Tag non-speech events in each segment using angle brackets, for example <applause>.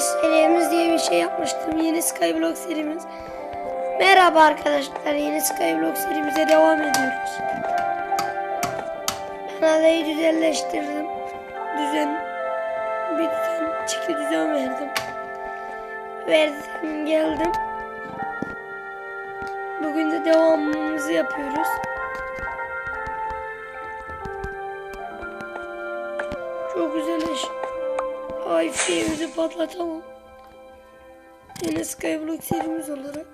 yeni serimiz diye bir şey yapmıştım. Yeni Skyblock serimiz. Merhaba arkadaşlar. Yeni Skyblock serimize devam ediyoruz. Ben adayı düzenleştirdim. Düzen bir düzen çeki düzen verdim. Verdim geldim. Bugün de devamımızı yapıyoruz. Ay fiyemizi patlatamam. Yine Skyblock serimiz olarak.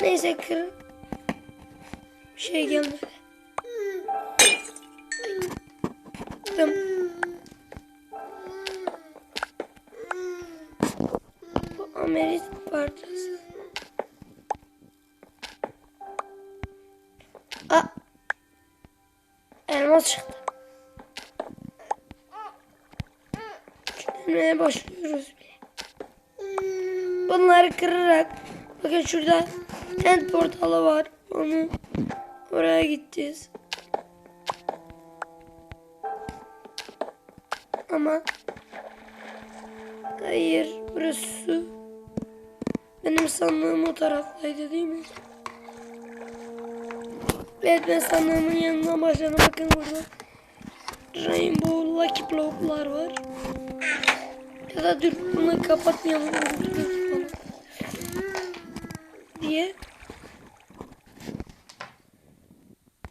Neyse kır. Şey gelmedi. Tamam. Bu Amerit parçası. Aa. Elmas çıktı. Çözmeye başlıyoruz bile. Bunları kırarak bakın şurada end portalı var. Onu oraya gideceğiz. Ama hayır burası su. Benim sandığım o taraftaydı değil mi? Evet ben sandığımın yanına başladım. Bakın burada Rainbow Lucky Block'lar var. Ya da dur bunu kapatmayalım. Diye.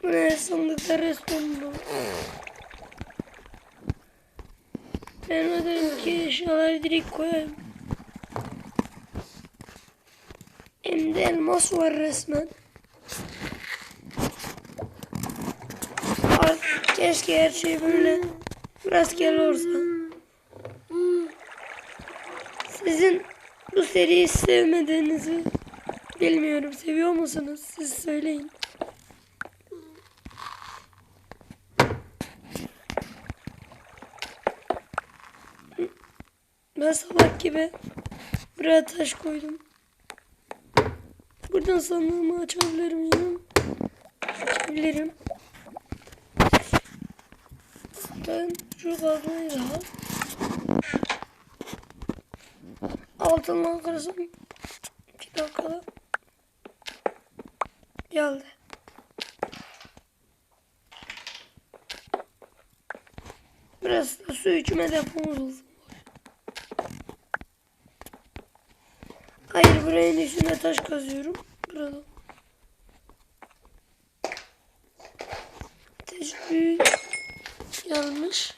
Ne sandıkta resmen Ben o dedim ki eşyaları direkt koyayım. Hem de elmas var resmen. Artık keşke her şey böyle rastgele olsa. Sizin bu seriyi sevmediğinizi bilmiyorum. Seviyor musunuz? Siz söyleyin. Ben salak gibi buraya taş koydum. Buradan sandığımı açabilir miyim? Açabilirim. Ben şu kazmayı da Altından kırsam iki dakikada geldi. Biraz da su içme depomuz olsun. Hayır buranın üstüne taş kazıyorum. Burada. Ateş büyük gelmiş.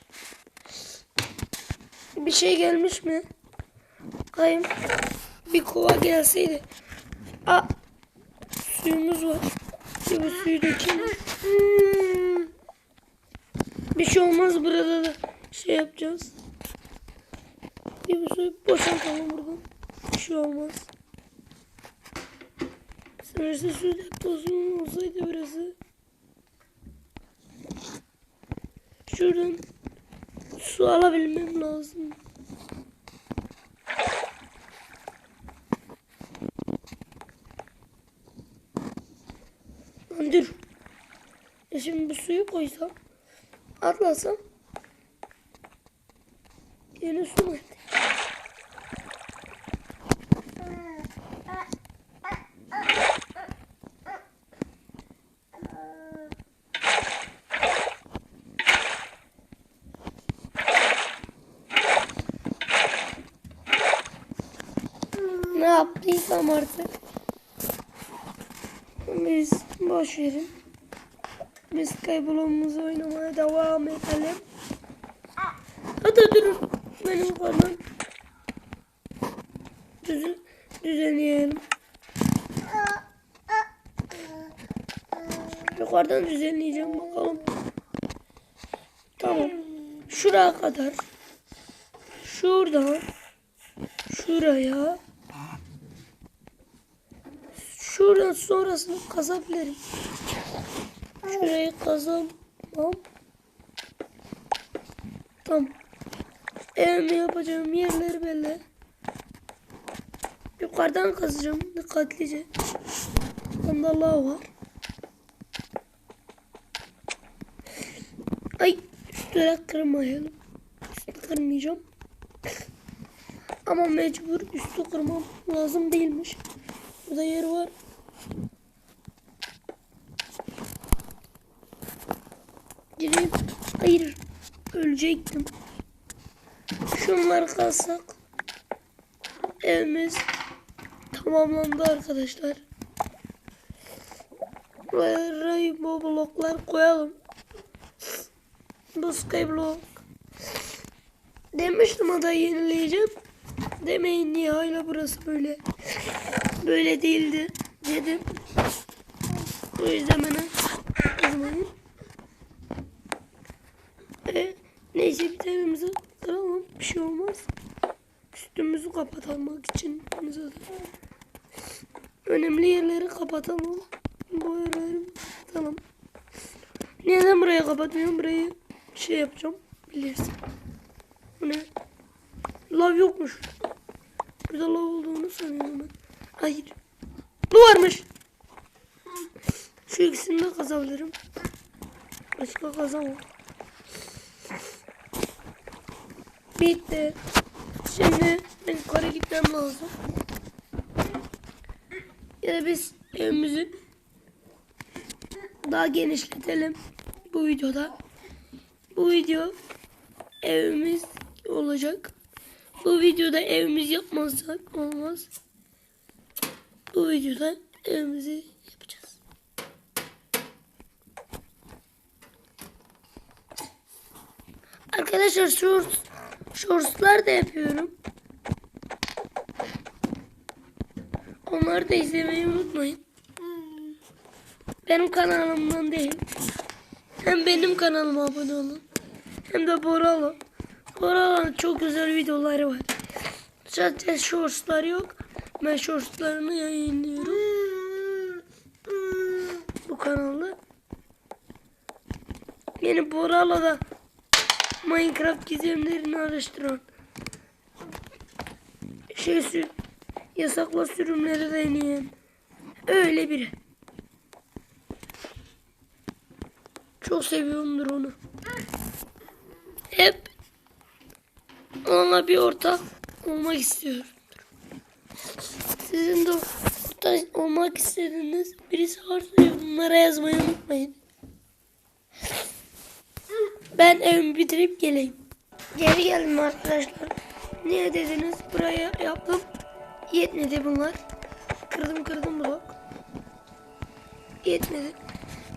Bir şey gelmiş mi? Kayım. Bir kova gelseydi. Aa, suyumuz var. Bir bu suyu dökelim. Bir şey olmaz burada da şey yapacağız. Bir bu suyu boşaltalım buradan. Bir şey olmaz. Sonuçta su deposunun olsaydı burası. Şuradan su alabilmem lazım. Lan dur. Ya şimdi bu suyu koysam, atlasam yine su nerede? Ne yaptıysam artık. Biz boş verin. Biz kaybolumuzu oynamaya devam edelim. Hadi durun. Benim yukarıdan düz, düzenleyelim. Yukarıdan düzenleyeceğim bakalım. Tamam. Şuraya kadar. Şuradan. Şuraya. Şuradan sonrasını kazabilirim. Şurayı kazamam. Tamam. Evimi yapacağım yerler belli. Yukarıdan kazacağım dikkatlice. Bunda lav var. Ay üstüne kırmayalım. Üstü kırmayacağım. Ama mecbur üstü kırmam lazım değilmiş. Burada yer var. Hayır. Ölecektim. Şunları kalsak. Evimiz tamamlandı arkadaşlar. Buraya rainbow bloklar koyalım. Bu skyblock. Demiştim adayı yenileyeceğim. Demeyin niye hala burası böyle. Böyle değildi dedim. O yüzden bana kızmayın. E, neyse bir tanemizi kıralım. Bir şey olmaz. Kapatmak için. Önemli yerleri kapatalım. Bu yerleri kapatalım. Neden burayı kapatmıyorum? Burayı şey yapacağım. Bilirsin. Bu ne? Lav yokmuş. Burada lav olduğunu sanıyorum ben. Hayır. Bu varmış. Şu ikisini de kazabilirim. Başka kazamam. Bitti. Şimdi ben yukarı gitmem lazım. Ya da biz evimizi daha genişletelim bu videoda. Bu video evimiz olacak. Bu videoda evimiz yapmazsak olmaz. Bu videoda evimizi yapacağız. Arkadaşlar shorts, shortslar da yapıyorum. Onları da izlemeyi unutmayın. Benim kanalımdan değil. Hem benim kanalıma abone olun. Hem de Boralo. Boralo'nun çok güzel videoları var. Zaten shortslar yok. Ben shortslarını yayınlıyorum. Bu kanalda. Yeni Boralo'da Minecraft gizemlerini araştıran şey yasakla sürümleri deneyen öyle biri. Çok seviyorumdur onu. Hep onunla bir ortak olmak istiyorum. Sizin de ortak olmak istediğiniz birisi varsa yorumlara yazmayı unutmayın. Ben evimi bitirip geleyim. Geri geldim arkadaşlar. Niye dediniz? Buraya yaptım. Yetmedi bunlar. Kırdım kırdım blok. Yetmedi.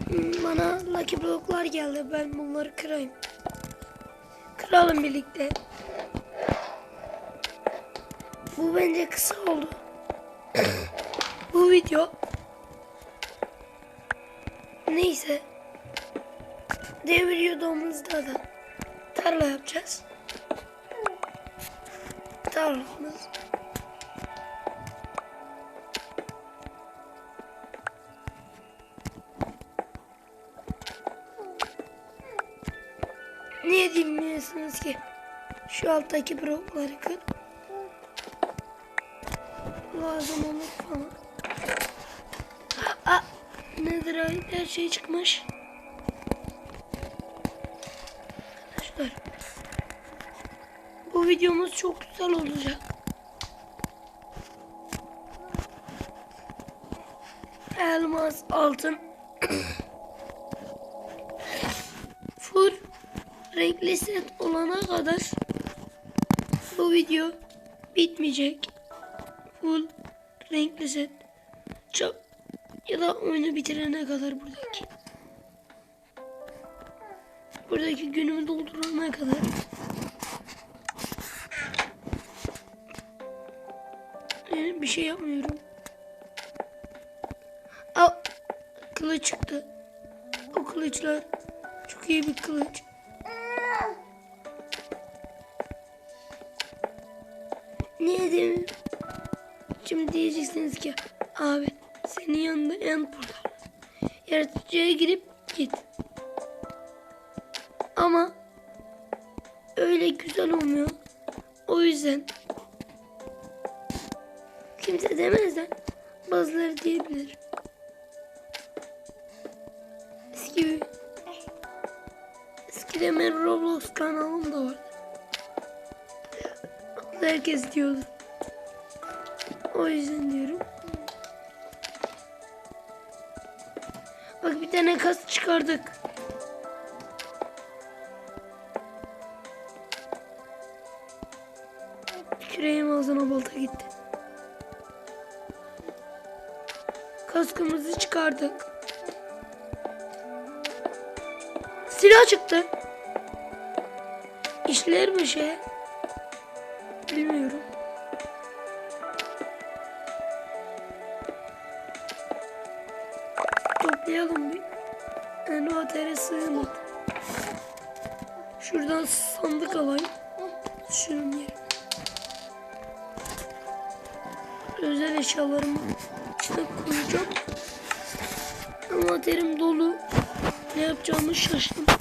Hmm, Bana lucky bloklar geldi. Ben bunları kırayım. Kıralım birlikte. Bu bence kısa oldu. <coughs> Bu video neyse diğer videomuzda da tarla yapacağız. Tarlamız dinliyorsunuz ki? Şu alttaki blokları kır. Lazım olur falan. Aa, nedir ay? Her şey çıkmış. Arkadaşlar. Bu videomuz çok güzel olacak. Elmas, altın. <coughs> renkli set olana kadar bu video bitmeyecek. Full renkli set. Çok ya da oyunu bitirene kadar buradaki. Buradaki günümü doldurana kadar. Yani bir şey yapmıyorum. Al kılıç çıktı. O kılıçlar çok iyi bir kılıç. Niye demiyorum? Şimdi diyeceksiniz ki abi senin yanında en portal. Yaratıcıya girip git. Ama öyle güzel olmuyor. O yüzden kimse demez de bazıları diyebilir. Eski eskiden benim Roblox kanalım da vardı. herkes diyordu. O yüzden diyorum. Bak bir tane kas çıkardık. Küreğim ağzına balta gitti. Kaskımızı çıkardık. Silah çıktı. İşler mi şey? Bilmiyorum. Toplayalım bir. Envantere sığmadı. Şuradan sandık alayım. Şunun yerine. Özel eşyalarımı içine koyacağım. Envanterim dolu. Ne yapacağımı şaştım.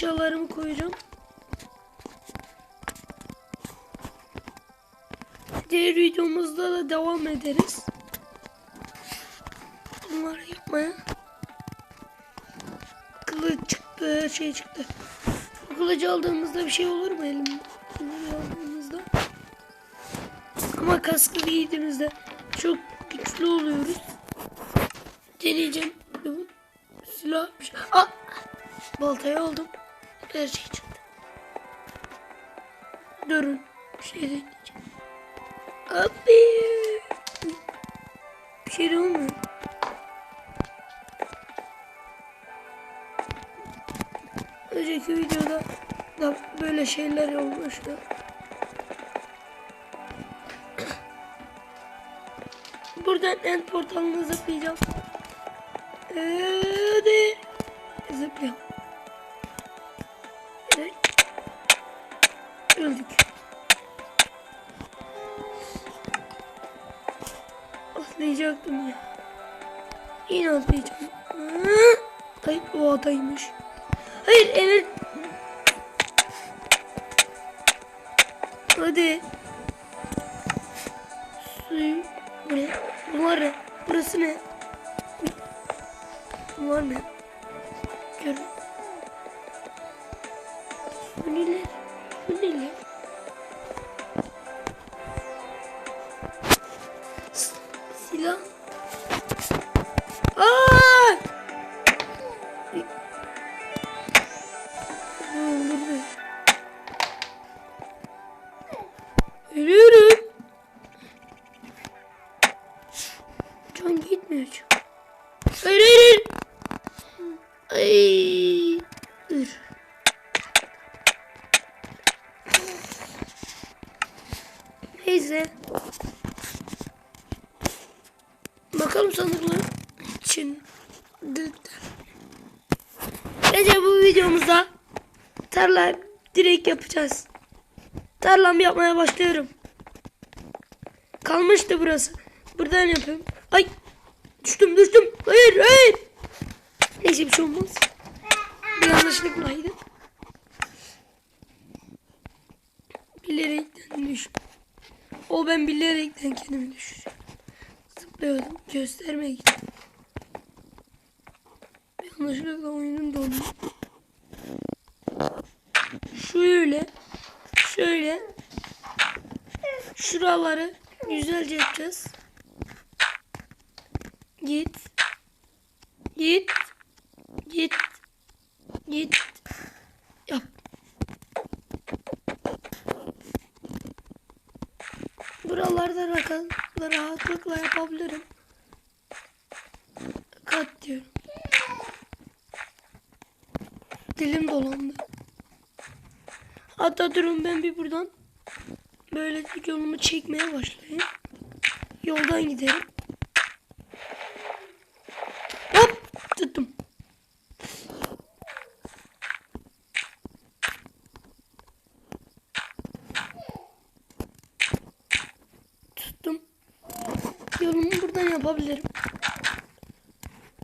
Eşyalarımı koyacağım. Diğer videomuzda da devam ederiz. Bunları yapmaya. Kılıç çıktı, her şey çıktı. Bu kılıcı aldığımızda bir şey olur mu elimde? Aldığımızda. Ama kaskı giydiğimizde çok güçlü oluyoruz. Deneyeceğim. Bu Silahmış. Aa! Baltayı aldım. Her şey çıktı. Durun. Bir şey deneyeceğim. Abi. Bir şey olmuyor. Önceki videoda da böyle şeyler olmuştu. <coughs> Buradan end portalına zıplayacağım. Hadi. Zıplayalım. Öldük. Atlayacaktım ya. Yine atlayacağım. Ay o adaymış. Hayır evet. Hadi. Suyu. Bu ne? Bunlar ne? Burası ne? Bunlar ne? Ölüyorum. Can gitmiyor çünkü. Hayır. Ay. Dur. Neyse. Bakalım sandıklar için. Bence bu videomuzda tarla direkt yapacağız. Tarlamı yapmaya başlıyorum. Kalmıştı burası. Buradan yapıyorum. Ay düştüm düştüm. Hayır hayır. Neyse bir şey olmaz. Bir yanlışlıklaydı. Bilerekten düştüm. O ben bilerekten kendimi düşürdüm. Zıplıyordum. Göstermeye gittim. Yanlışlıkla oyunum dondu. Şöyle. Şöyle. Şuraları güzelce yapacağız. Git. Git. Git. Git. Yap. Buralarda rahatlıkla, rahatlıkla yapabilirim. Kat diyorum. Dilim dolandı. Hatta durun ben bir buradan böyle yolumu çekmeye başlayayım. Yoldan giderim. Hop tuttum. Tuttum. Yolumu buradan yapabilirim.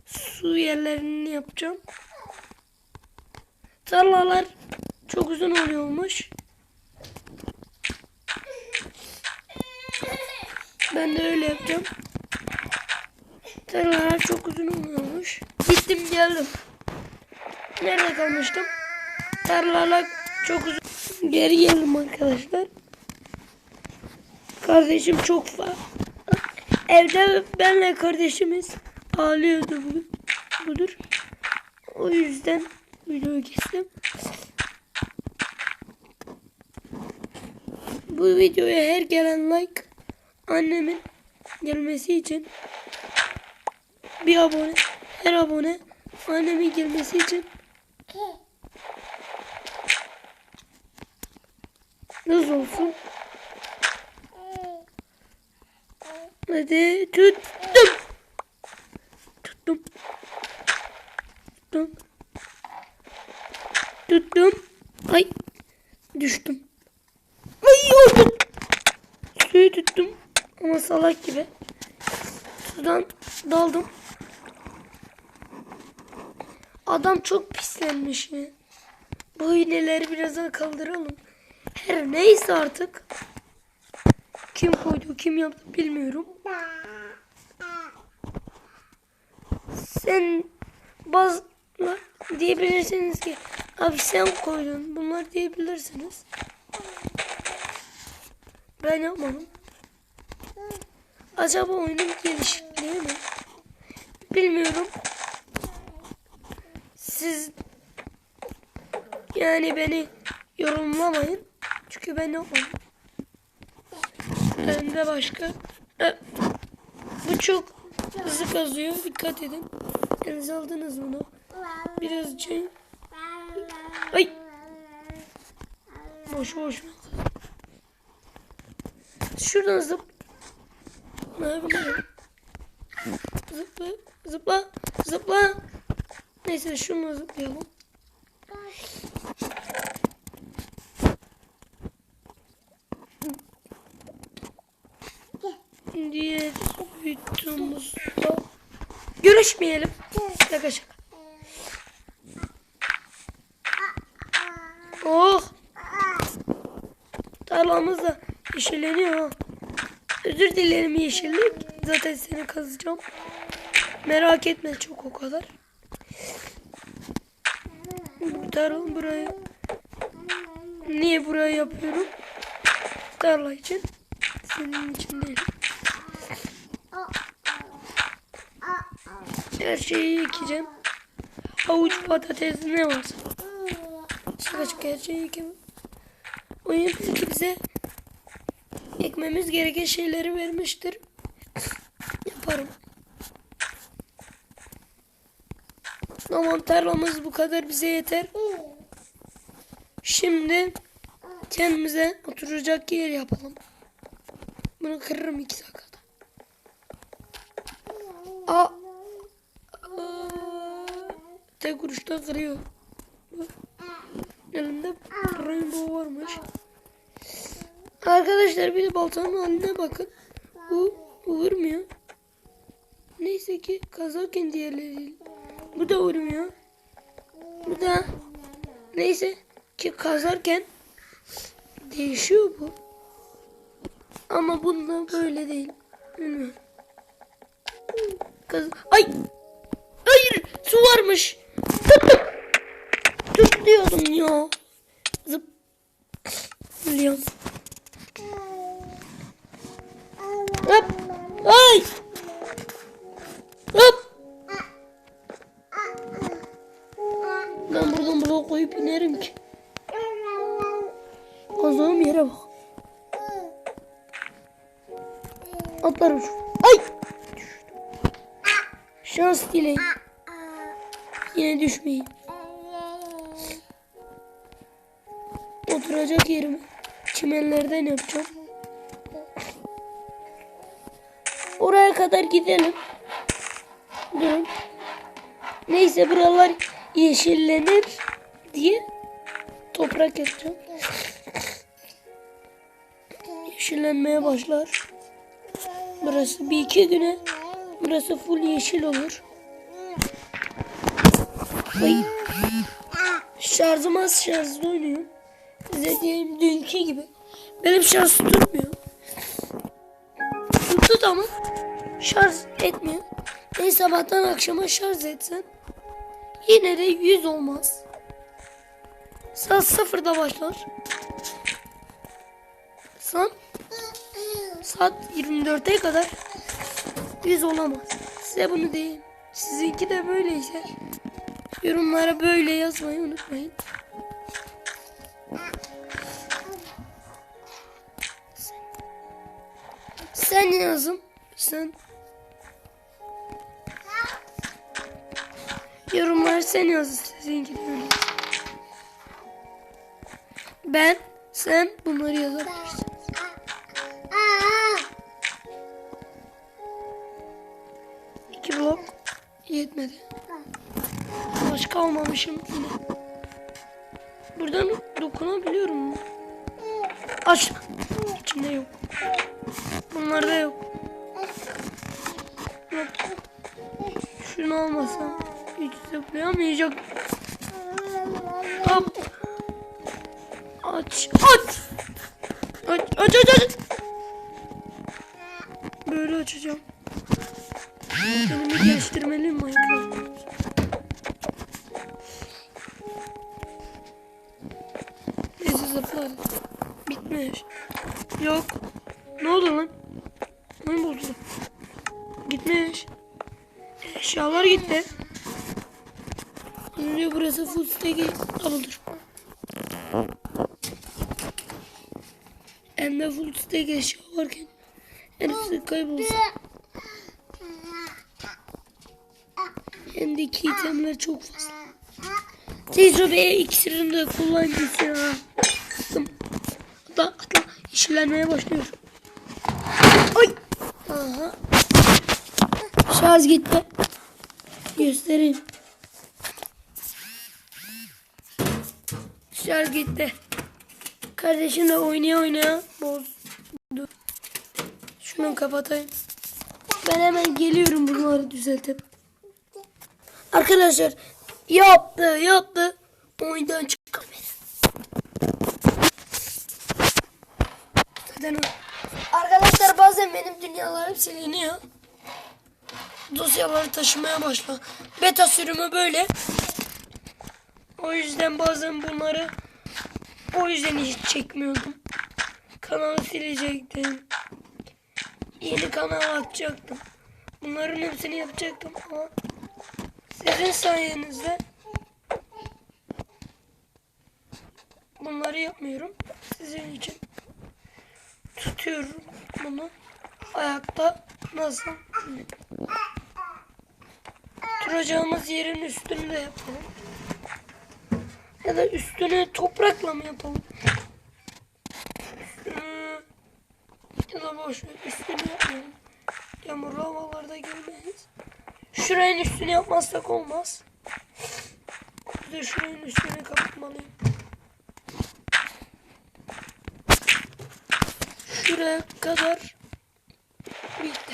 Su yerlerini yapacağım. Tarlalar çok uzun oluyormuş. Ben de öyle yapacağım. Tarlalar çok uzun olmuyormuş. Gittim geldim. Nerede kalmıştım? Tarlalar çok uzun. Geri geldim arkadaşlar. Kardeşim çok fa Evde benle kardeşimiz ağlıyordu bu, budur. O yüzden videoyu kestim. Bu videoya her gelen like annemin gelmesi için bir abone her abone annemin gelmesi için nasıl olsun? Hadi tuttum. Tuttum. Tuttum. Tuttum. Ay düştüm. Suyu tuttum. Ama salak gibi. Sudan daldım. Adam çok pislenmiş ya. Bu iğneleri birazdan kaldıralım. Her neyse artık. Kim koydu, kim yaptı bilmiyorum. Sen bazılar diyebilirsiniz ki abi sen koydun bunlar diyebilirsiniz. Ben yapmadım. Acaba oyunun gelişikliği mi? Bilmiyorum. Siz yani beni yorumlamayın. Çünkü ben yapmadım. Ben de başka. Bu çok hızlı kazıyor. Dikkat edin. Elinize aldınız bunu. Biraz şey. Ay. Boş boş. Şuradan zıp. Zıpla, zıpla, zıpla. Neyse şunu zıplayalım. Diğer videomuzda görüşmeyelim. Şaka şaka. Oh. Tarlamız da yeşilleniyor. Özür dilerim yeşillik. Zaten seni kazacağım. Merak etme çok o kadar. Bu tarla burayı niye buraya yapıyorum? Tarla için. Senin için değil. Her şeyi ekeceğim. Havuç, patates ne varsa. Şaka şaka her şeyi ekemem. Oyun bize ekmemiz gereken şeyleri vermiştir. Yaparım. Tamam tarlamız bu kadar bize yeter. Şimdi kendimize oturacak yer yapalım. Bunu kırırım iki dakikada. Aa. Aa. Tek vuruşta kırıyor. Elimde rainbow varmış. Arkadaşlar bir de baltanın haline bakın. Bu, vurmuyor. Neyse ki kazarken diğerleri. Bu da vurmuyor. Bu da neyse ki kazarken değişiyor bu. Ama bunda böyle değil. Kaz Ay! Hayır! Su varmış. Tuttum. Tut diyordum ya. Zıp. Biliyorum. Hop. Ay! Hop. Ben buradan blok koyup inerim ki. Kazığım yere bak. Atlarım şu. Ay! Şans dileyin. Yine düşmeyin. Oturacak yerimi çimenlerden yapacağım. Oraya kadar gidelim. Durun. Neyse buralar yeşillenir diye toprak yapacağım. Yeşillenmeye başlar. Burası bir iki güne burası full yeşil olur. Ay. Şarjım az şarjlı oynuyor. Size dünkü gibi. Benim şarj tutmuyor. Oldu tamam. Şarj etmiyor. Ne sabahtan akşama şarj etsen yine de 100 olmaz. Saat sıfırda başlar. Saat, saat 24'e kadar 100 olamaz. Size bunu diyeyim. Sizinki de böyleyse yorumlara böyle yazmayı unutmayın. Sen yazın. Sen. Yorumlar sen yaz öyle. Ben, sen bunları yazabilirsin. İki blok yetmedi. Başka almamışım yine. Buradan dokunabiliyorum. Aç. İçinde yok. Bunlarda yok. Yok. Şunu almasam hiç zıplayamayacak. Hop. Aç. Aç. Aç aç aç. Böyle açacağım. Kendimi geliştirmeliyim Minecraft. Şey 8 olur. Hem de full stack eşya hepsi kaybolsa. Hem de iki itemler çok fazla. Tecrübe ikisini de kullanacağız ya. Atla atla işlenmeye başlıyor. Ay. Aha. Şarj gitti. Göstereyim. Şarj gitti. Kardeşim de oynaya oynaya bozdu. Şunu kapatayım. Ben hemen geliyorum bunları düzeltip. Arkadaşlar yaptı yaptı. Oyundan çıktı beni. Arkadaşlar bazen benim dünyalarım siliniyor. Dosyaları taşımaya başla. Beta sürümü böyle. O yüzden bazen bunları o yüzden hiç çekmiyordum. Kanalı silecektim. Yeni kanal açacaktım. Bunların hepsini yapacaktım ama sizin sayenizde bunları yapmıyorum. Sizin için tutuyorum bunu ayakta nasıl duracağımız yerin üstünü de yapalım. Ya da üstüne toprakla mı yapalım? Ya da boş ver üstünü yapmayalım. Yağmurlu havalarda girmeyiz. Şurayın üstünü yapmazsak olmaz. Bir de şurayın üstünü kapatmalıyım. Şuraya kadar bitti.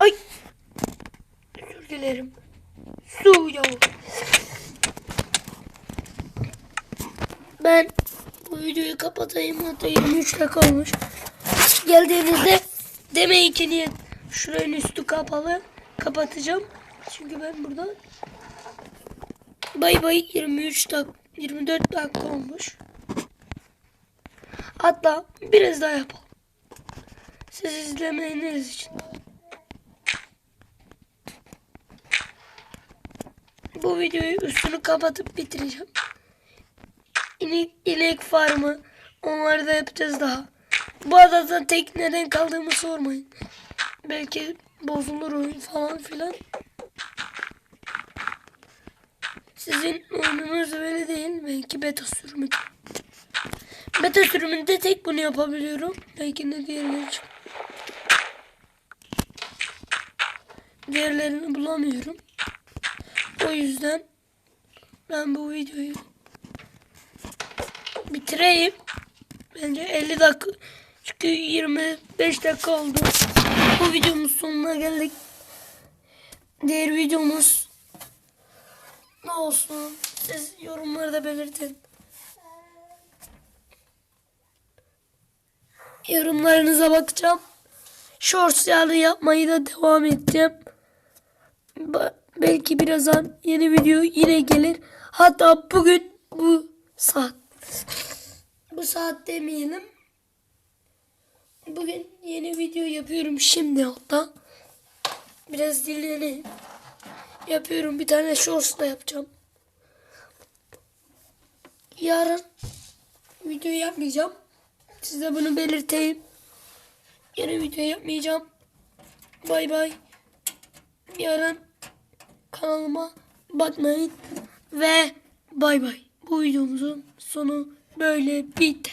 Ay. Özür dilerim. Su ya. Ben bu Hatta 23 dakika olmuş. Geldiğinizde demeyin ki niye şuranın üstü kapalı. Kapatacağım. Çünkü ben burada bay bay 23 dak 24 dakika olmuş. Hatta biraz daha yapalım. Siz izlemeniz için. Bu videoyu üstünü kapatıp bitireceğim. İnek, inek farmı onları da yapacağız daha. Bu adada tek neden kaldığımı sormayın. Belki bozulur oyun falan filan. Sizin oyununuz öyle değil. Belki beta sürümü. Beta sürümünde tek bunu yapabiliyorum. Belki de diğerleri için. Diğerlerini bulamıyorum. O yüzden ben bu videoyu bitireyim. Bence 50 dakika çünkü 25 dakika oldu. Bu videomuz sonuna geldik. diğer videomuz ne olsun? Siz yorumlarda belirtin. Yorumlarınıza bakacağım. Shorts yani yapmayı da devam edeceğim. Belki birazdan yeni video yine gelir. Hatta bugün bu saat. Bu saat demeyelim. Bugün yeni video yapıyorum şimdi hatta. Biraz dinleneyim. Yapıyorum bir tane shorts da yapacağım. Yarın video yapmayacağım. Size bunu belirteyim. Yeni video yapmayacağım. Bay bay. Yarın kanalıma bakmayın. Ve bay bay. Bu videomuzun sonu böyle biter.